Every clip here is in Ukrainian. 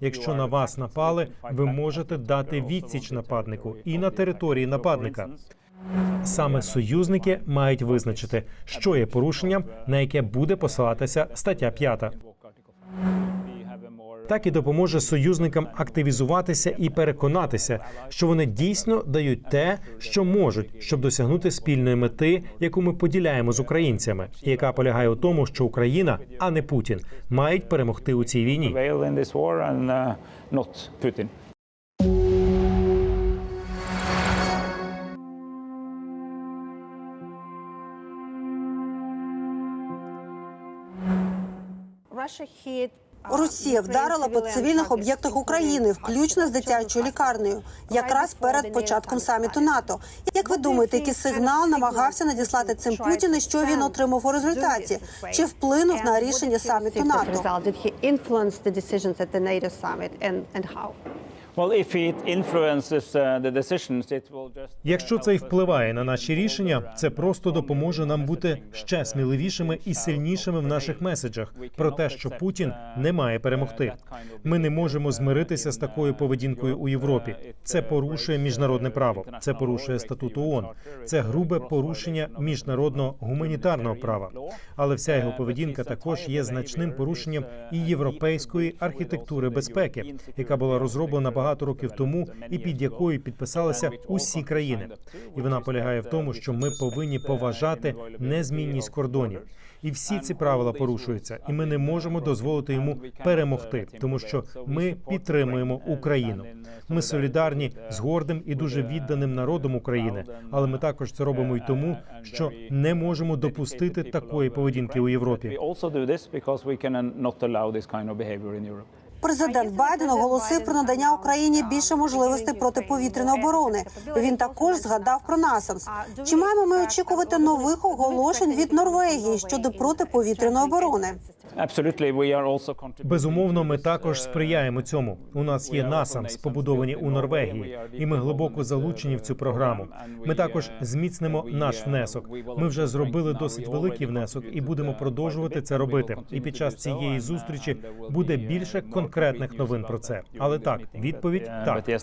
Якщо на вас напали, ви можете дати відсіч нападнику і на території нападника. Саме союзники мають визначити, що є порушенням, на яке буде посилатися стаття 5. Так і допоможе союзникам активізуватися і переконатися, що вони дійсно дають те, що можуть, щоб досягнути спільної мети, яку ми поділяємо з українцями, і яка полягає у тому, що Україна, а не Путін, мають перемогти у цій війні. Росія вдарила по цивільних об'єктах України, включно з дитячою лікарнею, якраз перед початком саміту НАТО. Як ви думаєте, який сигнал намагався надіслати цим Путін і що він отримав у результаті? Чи вплинув на рішення саміту НАТО? Uh, just. Якщо це й впливає на наші рішення, це просто допоможе нам бути ще сміливішими і сильнішими в наших меседжах про те, що Путін не має перемогти. Ми не можемо змиритися з такою поведінкою у Європі. Це порушує міжнародне право, це порушує статут ООН. Це грубе порушення міжнародного гуманітарного права. Але вся його поведінка також є значним порушенням і європейської архітектури безпеки, яка була розроблена багато років тому, і під якою підписалися усі країни. І вона полягає в тому, що ми повинні поважати незмінність кордонів. І всі ці правила порушуються, і ми не можемо дозволити йому перемогти, тому що ми підтримуємо Україну. Ми солідарні з гордим і дуже відданим народом України, але ми також це робимо й тому, що не можемо допустити такої поведінки у Європі. Президент Байден оголосив про надання Україні більше можливостей протиповітряної оборони. Він також згадав про НАСАМС. Чи маємо ми очікувати нових оголошень від Норвегії щодо протиповітряної оборони? Absolutely, we are also contributing. Безумовно, ми також сприяємо цьому. У нас є НАСАМС, побудовані у Норвегії, і ми глибоко залучені в цю програму. Ми також зміцнимо наш внесок. Ми вже зробили досить великий внесок і будемо продовжувати це робити. І під час цієї зустрічі буде більше конкретних новин про це. Але так, відповідь Uh, так. Mm.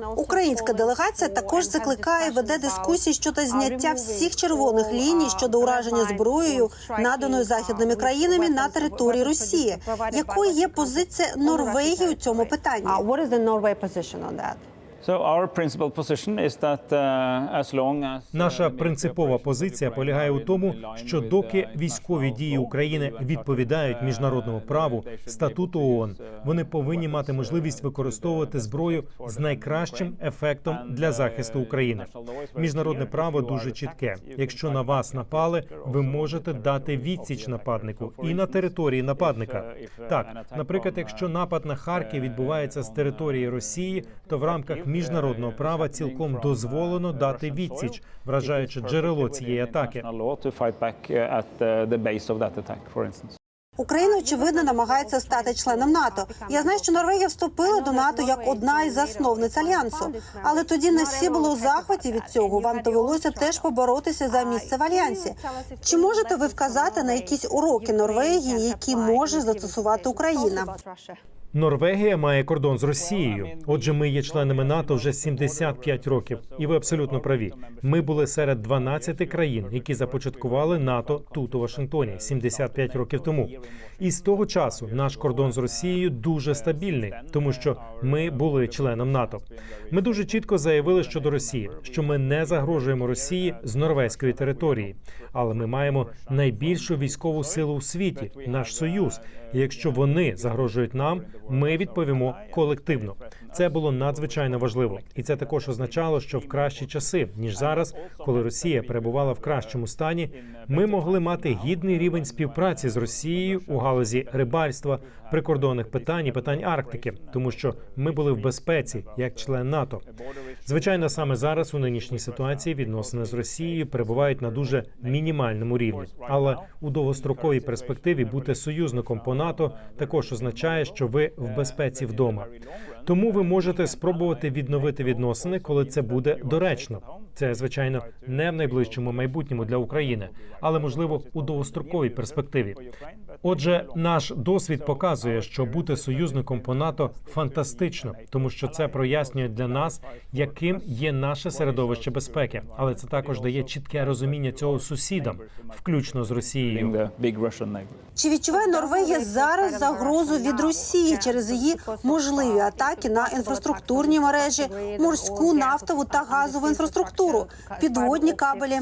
Uh, Українська делегація також закликає веде дискусії щодо uh, зняття всіх червоних ліній uh, щодо ураження зброєю, наданою uh, західними країнами на території Росії. Якою є позиція Норвегії у цьому питанні? Uh, position on that? Uh, uh, Наша принципова позиція полягає у тому, що доки uh, військові дії України відповідають міжнародному праву, статуту ООН, вони повинні мати можливість використовувати зброю з найкращим ефектом для захисту України. Міжнародне право дуже чітке. Якщо на вас напали, ви можете дати відсіч нападнику і на території нападника. Так, наприклад, якщо напад на Харків відбувається з території Росії, то в рамках міжнародного права цілком дозволено дати відсіч, вражаючи джерело цієї атаки. Україна очевидно намагається стати членом НАТО. Я знаю, що Норвегія вступила до НАТО як одна із засновниць альянсу, але тоді не всі були у захваті від цього. Вам довелося теж поборотися за місце в альянсі. Чи можете ви вказати на якісь уроки Норвегії, які може застосувати Україна? Норвегія має кордон з Росією. Отже, ми є членами НАТО вже 75 років, і ви абсолютно праві. Ми були серед 12 країн, які започаткували НАТО тут у Вашингтоні 75 років тому. І з того часу наш кордон з Росією дуже стабільний, тому що ми були членом НАТО. Ми дуже чітко заявили щодо Росії, що ми не загрожуємо Росії з норвезької території, але ми маємо найбільшу військову силу у світі, наш союз. І якщо вони загрожують нам, ми відповімо колективно. Це було надзвичайно важливо, і це також означало, що в кращі часи ніж зараз, коли Росія перебувала в кращому стані, ми могли мати гідний рівень співпраці з Росією у галузі рибальства, прикордонних питань і питань Арктики, тому що ми були в безпеці як член НАТО. Звичайно, саме зараз у нинішній ситуації відносини з Росією перебувають на дуже мінімальному рівні, але у довгостроковій перспективі бути союзником по НАТО також означає, що ви в безпеці вдома. Тому ви можете спробувати відновити відносини, коли це буде доречно. Це звичайно не в найближчому майбутньому для України, але можливо у довгостроковій перспективі. Отже, наш досвід показує, що бути союзником по НАТО фантастично, тому що це прояснює для нас, яким є наше середовище безпеки, але це також дає чітке розуміння цього сусідам, включно з Росією. Чи відчуває Норвегія зараз загрозу від Росії через її можливі атаки на інфраструктурні мережі, морську, нафтову та газову інфраструктуру, підводні кабелі?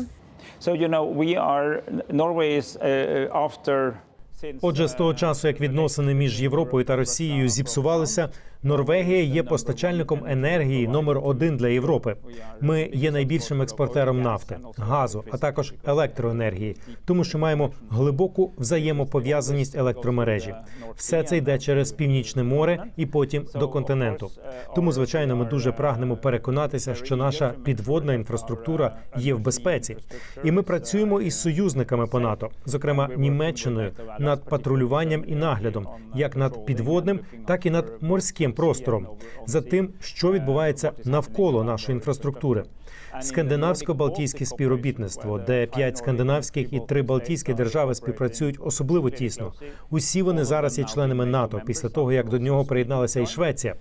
Uh, Отже, з того часу, як відносини між Європою та Росією зіпсувалися, Норвегія є постачальником енергії номер один для Європи. Ми є найбільшим експортером нафти, газу, а також електроенергії, тому що маємо глибоку взаємопов'язаність електромережі. Все це йде через північне море і потім до континенту. Тому, звичайно, ми дуже прагнемо переконатися, що наша підводна інфраструктура є в безпеці, і ми працюємо із союзниками по НАТО, зокрема Німеччиною, над патрулюванням і наглядом, як над підводним, так і над морським простором, за тим, що відбувається навколо нашої інфраструктури. Скандинавсько-балтійське співробітництво, де п'ять скандинавських і три балтійські держави співпрацюють особливо тісно. Усі вони зараз є членами НАТО після того, як до нього приєдналася і Швеція.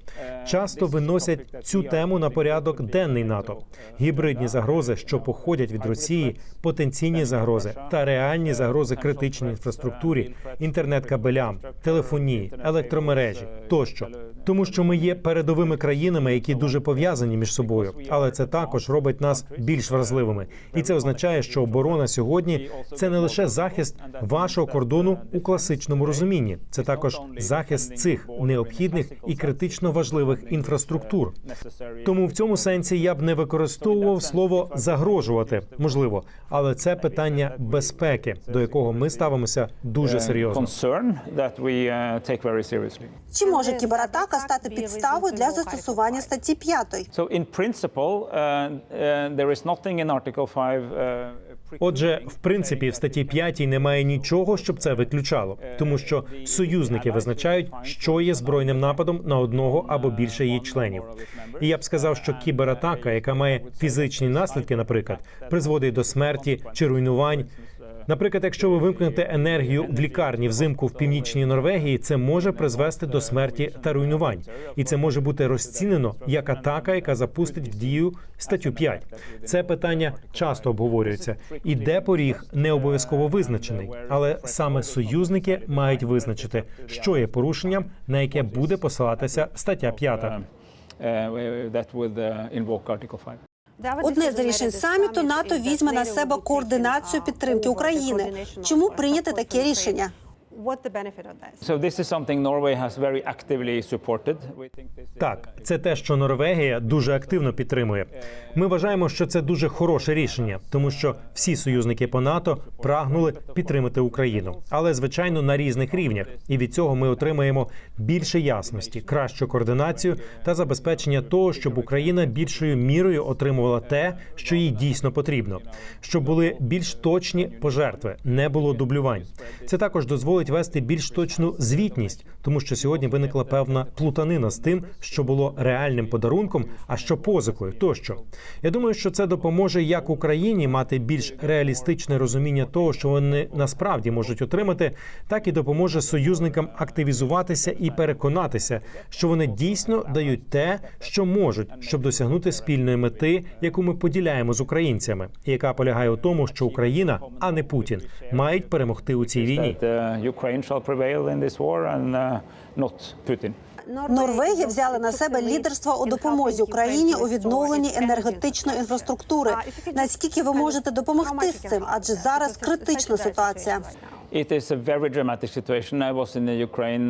Часто виносять цю тему на порядок денний НАТО. Гібридні загрози, що походять від Росії, потенційні загрози та реальні загрози критичній інфраструктурі, інтернет-кабелям, телефонії, електромережі тощо. Тому що ми є передовими країнами, які дуже пов'язані між собою, але це також робить нас більш вразливими, і це означає, що оборона сьогодні це не лише захист вашого кордону у класичному розумінні, це також захист цих необхідних і критично важливих інфраструктур. Тому в цьому сенсі я б не використовував слово загрожувати, можливо, але це питання безпеки, до якого ми ставимося дуже серйозно. seriously. Чи може кібератака стати підставою для застосування статті 5? So in principle, uh, uh, there is nothing in Article 5. Uh, Отже, в принципі, в статті 5 немає нічого, щоб це виключало, тому що союзники визначають, що є збройним нападом на одного або більше її членів. І я б сказав, що кібератака, яка має фізичні наслідки, наприклад, призводить до смерті чи руйнувань. Наприклад, якщо ви вимкнете енергію в лікарні взимку в північній Норвегії, це може призвести до смерті та руйнувань, і це може бути розцінено як атака, яка запустить в дію статтю 5. Це питання часто обговорюється, і де поріг не обов'язково визначений, але саме союзники мають визначити, що є порушенням, на яке буде посилатися стаття 5. uh, that would uh, invoke Article 5. Одне з рішень саміту НАТО візьме на себе координацію підтримки України. Чому прийняти таке рішення? What the benefit of this? So this is something Norway has very actively supported. We think this is Так, це те, що Норвегія дуже активно підтримує. Ми вважаємо, що це дуже хороше рішення, тому що всі союзники по НАТО прагнули підтримати Україну, але звичайно на різних рівнях. І від цього ми отримаємо більше ясності, кращу координацію та забезпечення того, щоб Україна більшою мірою отримувала те, що їй дійсно потрібно, щоб були більш точні пожертви, не було дублювань. Це також дозволить вести більш точну звітність, тому що сьогодні виникла певна плутанина з тим, що було реальним подарунком, а що позикою тощо. Я думаю, що це допоможе як Україні мати більш реалістичне розуміння того, що вони насправді можуть отримати, так і допоможе союзникам активізуватися і переконатися, що вони дійсно дають те, що можуть, щоб досягнути спільної мети, яку ми поділяємо з українцями, і яка полягає у тому, що Україна, а не Путін, мають перемогти у цій війні. Ukraine shall prevail in this war and uh, not Putin. Норвегія взяла на себе лідерство у допомозі Україні у відновленні енергетичної інфраструктури. Наскільки ви можете допомогти з цим? Адже зараз критична ситуація. It is a very dramatic situation. I was in the Ukraine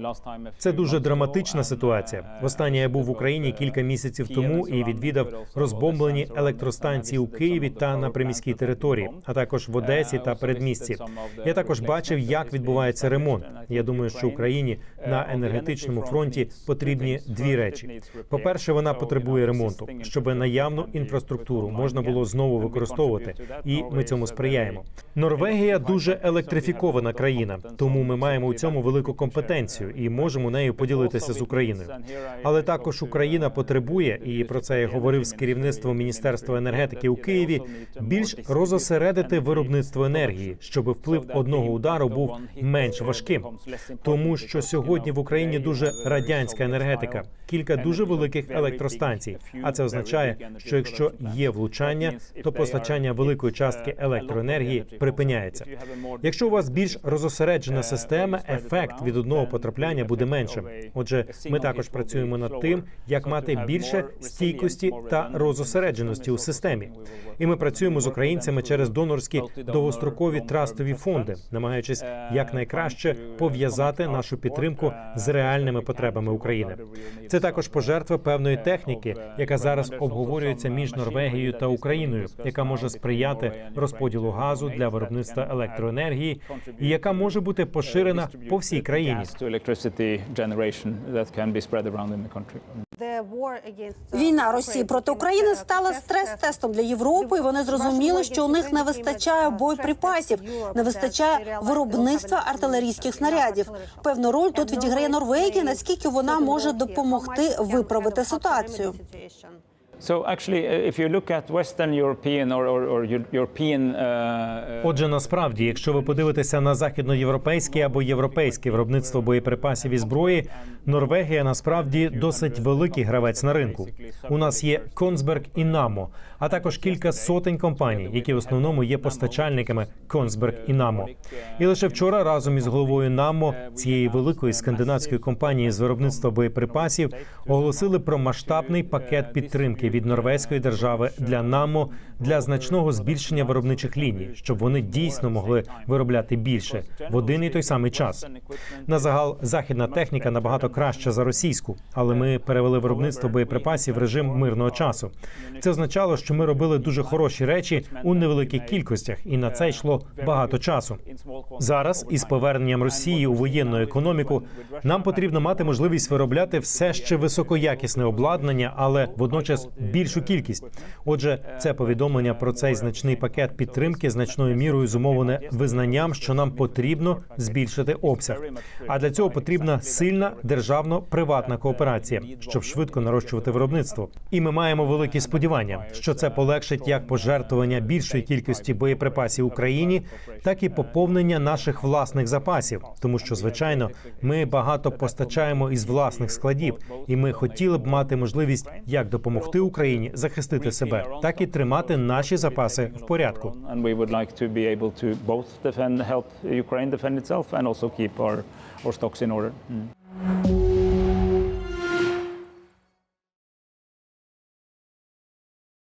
last time. Це дуже драматична ситуація. uh, Востаннє я був в Україні кілька місяців тому і відвідав розбомблені електростанції у Києві та на приміській території, а також в Одесі та передмісті. Я також бачив, як відбувається ремонт. Я думаю, що Україні на енергетичному фронті потрібні дві речі. По перше, вона потребує ремонту, щоб наявну інфраструктуру можна було знову використовувати, і ми цьому сприяємо. Норвегія дуже дуже електрифікована країна, тому ми маємо у цьому велику компетенцію і можемо нею поділитися з Україною. Але також Україна потребує, і про це я говорив з керівництвом Міністерства енергетики у Києві. Більш розосередити виробництво енергії, щоб вплив одного удару був менш важким. Тому що сьогодні в Україні дуже радянська енергетика, кілька дуже великих електростанцій. А це означає, що якщо є влучання, то постачання великої частки електроенергії припиняється. Якщо у вас більш розосереджена система, ефект від одного потрапляння буде меншим. Отже, ми також працюємо над тим, як мати більше стійкості та розосередженості у системі. І ми працюємо з українцями через донорські довгострокові трастові фонди, намагаючись якнайкраще пов'язати нашу підтримку з реальними потребами України. Це також пожертва певної техніки, яка зараз обговорюється між Норвегією та Україною, яка може сприяти розподілу газу для виробництва електроенергії, і яка може бути поширена по всій країні. Війна Росії проти України стала стрес-тестом для Європи. і Вони зрозуміли, що у них не вистачає боєприпасів, не вистачає виробництва артилерійських снарядів. Певну роль тут відіграє Норвегія. Наскільки вона може допомогти виправити ситуацію? Отже, насправді, якщо ви подивитеся на західноєвропейське або європейське виробництво боєприпасів і зброї, Норвегія насправді досить великий гравець на ринку. У нас є Консберг і Намо, а також кілька сотень компаній, які в основному є постачальниками Консберг і Намо. І лише вчора разом із головою Намо цієї великої скандинавської компанії з виробництва боєприпасів оголосили про масштабний пакет підтримки від норвезької держави для НАМО для значного збільшення виробничих ліній, щоб вони дійсно могли виробляти більше в один і той самий час. На загал західна техніка набагато краща за російську, але ми перевели виробництво боєприпасів в режим мирного часу. Це означало, що ми робили дуже хороші речі у невеликих кількостях, і на це йшло багато часу. Зараз із поверненням Росії у воєнну економіку нам потрібно мати можливість виробляти все ще високоякісне обладнання, але водночас більшу кількість. Отже, це повідомлення про цей значний пакет підтримки значною мірою зумовлене визнанням, що нам потрібно збільшити обсяг. А для цього потрібна сильна державно-приватна кооперація, щоб швидко нарощувати виробництво. І ми маємо великі сподівання, що це полегшить як пожертвування більшої кількості боєприпасів Україні, так і поповнення наших власних запасів, тому що звичайно ми багато постачаємо із власних складів, і ми хотіли б мати можливість як допомогти Україні захистити себе, так і тримати наші запаси в порядку. Ukraine defend itself, and also keep our, our stocks in order. Mm.